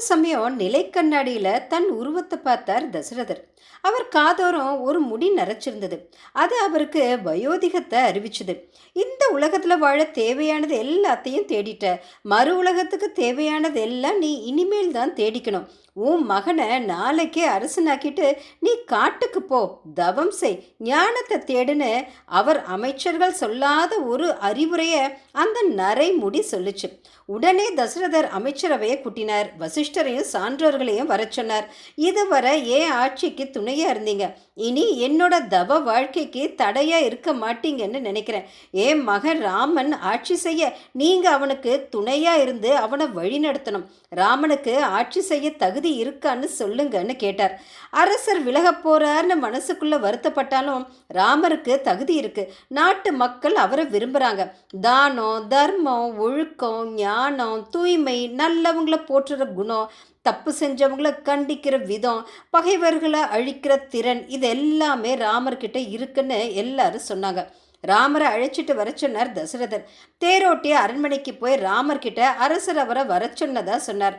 சமயம் நிலைக்கண்ணாடியில் தன் உருவத்தை பார்த்தார் தசரதர். அவர் காதோரம் ஒரு முடி நரைச்சிருந்தது. அது அவருக்கு வயோதிகத்தை அறிவிச்சது. இந்த உலகத்தில் வாழ தேவையானது எல்லாத்தையும் தேடிட்ட. மறு உலகத்துக்கு தேவையானது எல்லாம் நீ இனிமேல் தான் தேடிக்கணும். உன் மகனை நாளைக்கே அரசனாக்கிட்டு நீ காட்டுக்கு போ. தவம் செய். ஞானத்தை தேடுன்னு அவர் அமைச்சர்கள் சொல்லாத ஒரு அறிவுரையை அந்த நரைமுடி சொல்லுச்சு. உடனே தசரதர் அமைச்சரவையை கூட்டினார். வசிஷ்டரையும் சான்றோர்களையும் வர சொன்னார். இதுவரை ஏன் ஆட்சிக்கு துணையாக இருந்தீங்க? இனி என்னோட தவ வாழ்க்கைக்கு தடையாக இருக்க மாட்டீங்கன்னு நினைக்கிறேன். என் மகன் ராமன் ஆட்சி செய்ய நீங்கள் அவனுக்கு துணையாக இருந்து அவனை வழிநடத்தணும் ராமனுக்கு ஆட்சி செய்ய தகுதி இருக்கான்னு சொல்லுங்கன்னு கேட்டார். அரசர் விலக போறார்னு மனசுக்குள்ளே வருத்தப்பட்டாலும் ராமருக்கு தகுதி இருக்கு. நாட்டு மக்கள் அவரை விரும்புகிறாங்க தானம் தர்மம் ஒழுக்கம் ஞானம் தூய்மை நல்லவங்களை போற்றுற குணம் தப்பு செஞ்சவங்கள கண்டிக்கிற விதம் பகைவர்களை அழிக்கிற திறன் இது எல்லாமே ராமர்கிட்ட இருக்குன்னு எல்லாரும் சொன்னாங்க. ராமரை அழைச்சிட்டு வர சொன்னார் தசரதர். தேரோட்டிய அரண்மனைக்கு போய் ராமர்கிட்ட அரசர் அவரை வர சொன்னதா சொன்னார்.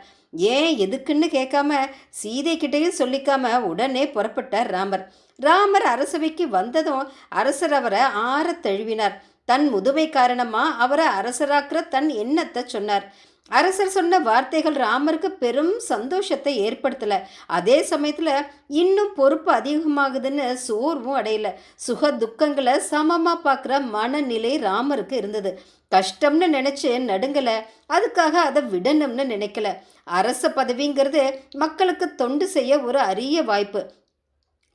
ஏன் எதுக்குன்னு கேட்காம சீதைக்கிட்டையும் சொல்லிக்காம உடனே புறப்பட்டார் ராமர். ராமர் அரசவைக்கு வந்ததும் அரசர் அவரை ஆற தழுவினார். தன் முதுமை காரணமாக அவரை அரசராக்கிற தன் எண்ணத்தை சொன்னார். அரசர் சொன்ன வார்த்தைகள் ராமருக்கு பெரும் சந்தோஷத்தை ஏற்படுத்தல. அதே சமயத்துல இன்னும் பொறுப்பு அதிகமாகுதுன்னு சோர்வும் அடையல. சுக துக்கங்களை சமமா பார்க்குற மனநிலை ராமருக்கு இருந்தது. கஷ்டம்னு நினைச்சு நடுங்கல. அதுக்காக அதை விடணும்னு நினைக்கல. அரச பதவிங்கிறது மக்களுக்கு தொண்டு செய்ய ஒரு அரிய வாய்ப்பு.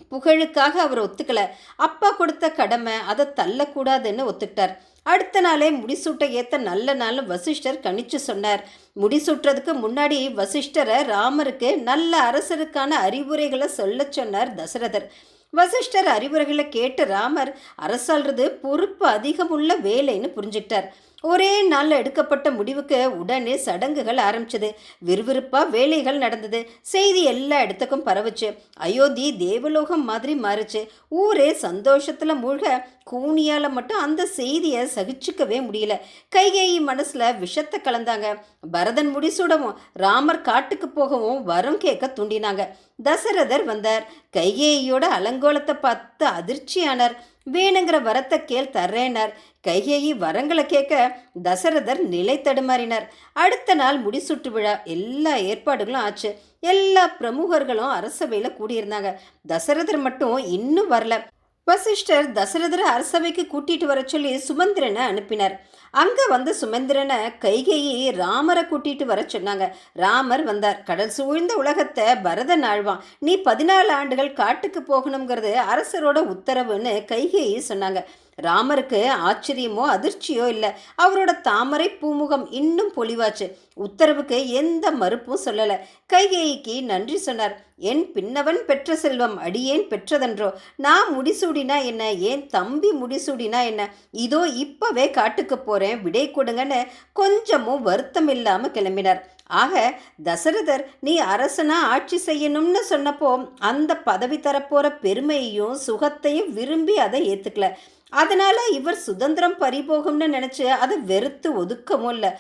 புகழுக்காக அவர் ஒத்துக்கலை. அப்பா கொடுத்த கடமை அதை தள்ளக்கூடாதுன்னு ஒத்துக்கிட்டார். அடுத்த நாளே முடிசூட்ட ஏற்ற நல்ல நாள் வசிஷ்டர் கணிச்சு சொன்னார். முடிசூட்டுறதுக்கு முன்னாடி வசிஷ்டரை ராமருக்கு நல்ல அரசருக்கான அறிவுரைகளை சொல்ல சொன்னார் தசரதர். வசிஷ்டர் அறிவுரைகளை கேட்டு ராமர் அரசாள்றது பொறுப்பு அதிகமுள்ள வேலைன்னு புரிஞ்சுக்கிட்டார். ஒரே நாளில் எடுக்கப்பட்ட முடிவுக்கு உடனே சடங்குகள் ஆரம்பிச்சது. விறுவிறுப்பாக வேலைகள் நடந்தது. செய்தி எல்லா இடத்துக்கும் பரவுச்சு. அயோத்தி தேவலோகம் மாதிரி மாறுச்சு. ஊரே சந்தோஷத்தில் மூழ்க கூனியால் மட்டும் அந்த செய்தியை சகிச்சுக்கவே முடியல. கைகேயி மனசில் விஷத்தை கலந்தாங்க. பரதன் முடிசூடவும் ராமர் காட்டுக்கு போகவும் வரம் கேட்க தூண்டினாங்க. தசரதர் வந்தார். கைகேயியோட அலங்கோலத்தை பார்த்து அதிர்ச்சியானார். வேணுங்கிற வரத்தை கேள் தர்றேனார். கைகேயி வரங்களை கேட்க தசரதர் நிலை தடுமாறினார். அடுத்த நாள் முடிசூட்டு விழா. எல்லா ஏற்பாடுகளும் ஆச்சு. எல்லா பிரமுகர்களும் அரசவையில் கூடியிருந்தாங்க. தசரதர் மட்டும் இன்னும் வரல. வசிஷ்டர் தசரதர அரசவைக்கு கூட்டிட்டு வர சொல்லி சுமந்திரனை அனுப்பினார். அங்க வந்த சுமந்திரனை கைகையை ராமரை கூட்டிட்டு வர சொன்னாங்க. ராமர் வந்தார். கடல் சூழ்ந்த உலகத்தை பரதன் ஆழ்வான். நீ பதினாலு ஆண்டுகள் காட்டுக்கு போகணுங்கிறது அரசரோட உத்தரவுன்னு கைகையை சொன்னாங்க. ராமருக்கு ஆச்சரியமோ அதிர்ச்சியோ இல்லை. அவரோட தாமரை பூமுகம் இன்னும் பொலிவாச்சு. உத்தரவுக்கு எந்த மறுப்பும் சொல்லலை. கைகேயிக்கு நன்றி சொன்னார். என் பின்னவன் பெற்ற செல்வம் அடியேன் பெற்றதன்றோ? நான் முடிசூடினா என்ன? ஏன் தம்பி முடிசூடினா என்ன? இதோ இப்பவே காட்டுக்கு போறேன். விடை கொடுங்கன்னு கொஞ்சமும் வருத்தம் இல்லாமல் கிளம்பினார். ஆக தசரதர் நீ அரசனா ஆட்சி செய்யணும்னு சொன்னப்போ அந்த பதவி தரப்போற பெருமையையும் சுகத்தையும் விரும்பி அதை ஏற்றுக்கல அதனால் இவர் சுதந்திரம் பறிபோகும்னு நினச்சி அதை வெறுத்து ஒதுக்கவும் இல்லை.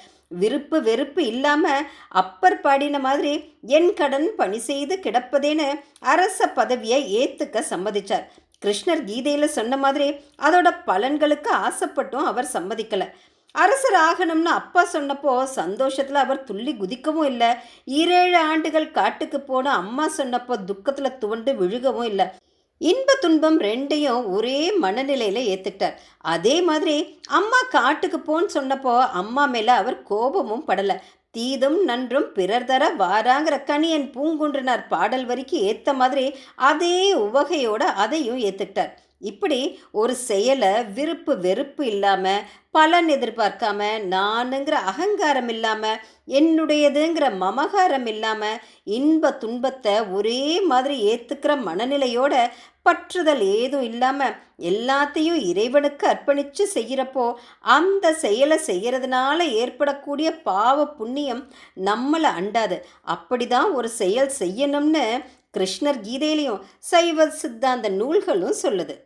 விருப்பு வெறுப்பு இல்லாமல் அப்பர் பாடின மாதிரி என் கடன் பணி செய்து கிடப்பதேன்னு அரச பதவியை ஏற்றுக்க சம்மதிச்சார். கிருஷ்ணர் கீதையில் சொன்ன மாதிரி அதோட பலன்களுக்கு ஆசைப்பட்டும் அவர் சம்மதிக்கலை. அரசர் ஆகணும்னு அப்பா சொன்னப்போ சந்தோஷத்தில் அவர் துள்ளி குதிக்கவும் இல்லை. ஈரேழு ஆண்டுகள் காட்டுக்கு போன அம்மா சொன்னப்போ துக்கத்தில் துவண்டு விழுகவும் இல்லை. இன்ப துன்பம் ரெண்டையும் ஒரே மனநிலையில் ஏற்றுக்கிட்டார் அதே மாதிரி அம்மா காட்டுக்கு போன்னு சொன்னப்போ அம்மா மேலே அவர் கோபமும் படலை. தீதும் நன்றும் பிறர் தர வாராங்கிற கணியன் பூங்குன்றனார். பாடல் வரிக்கு ஏற்ற மாதிரி அதே உவகையோட அதையும் ஏற்றுக்கிட்டார் இப்படி ஒரு செயலை விருப்பு வெறுப்பு இல்லாமல் பலன் எதிர்பார்க்காம நானுங்கிற அகங்காரம் இல்லாமல் என்னுடையதுங்கிற மமகாரம் இல்லாமல் இன்ப துன்பத்தை ஒரே மாதிரி ஏற்றுக்கிற மனநிலையோட பற்றுதல் ஏதும் இல்லாமல் எல்லாத்தையும் இறைவனுக்கு அர்ப்பணித்து செய்கிறப்போ அந்த செயலை செய்கிறதுனால ஏற்படக்கூடிய பாவ புண்ணியம் நம்மளை அண்டாது. அப்படிதான் ஒரு செயல் செய்யணும்னு கிருஷ்ணர் கீதையிலையும் சைவ சித்தாந்த நூல்களும் சொல்லுது.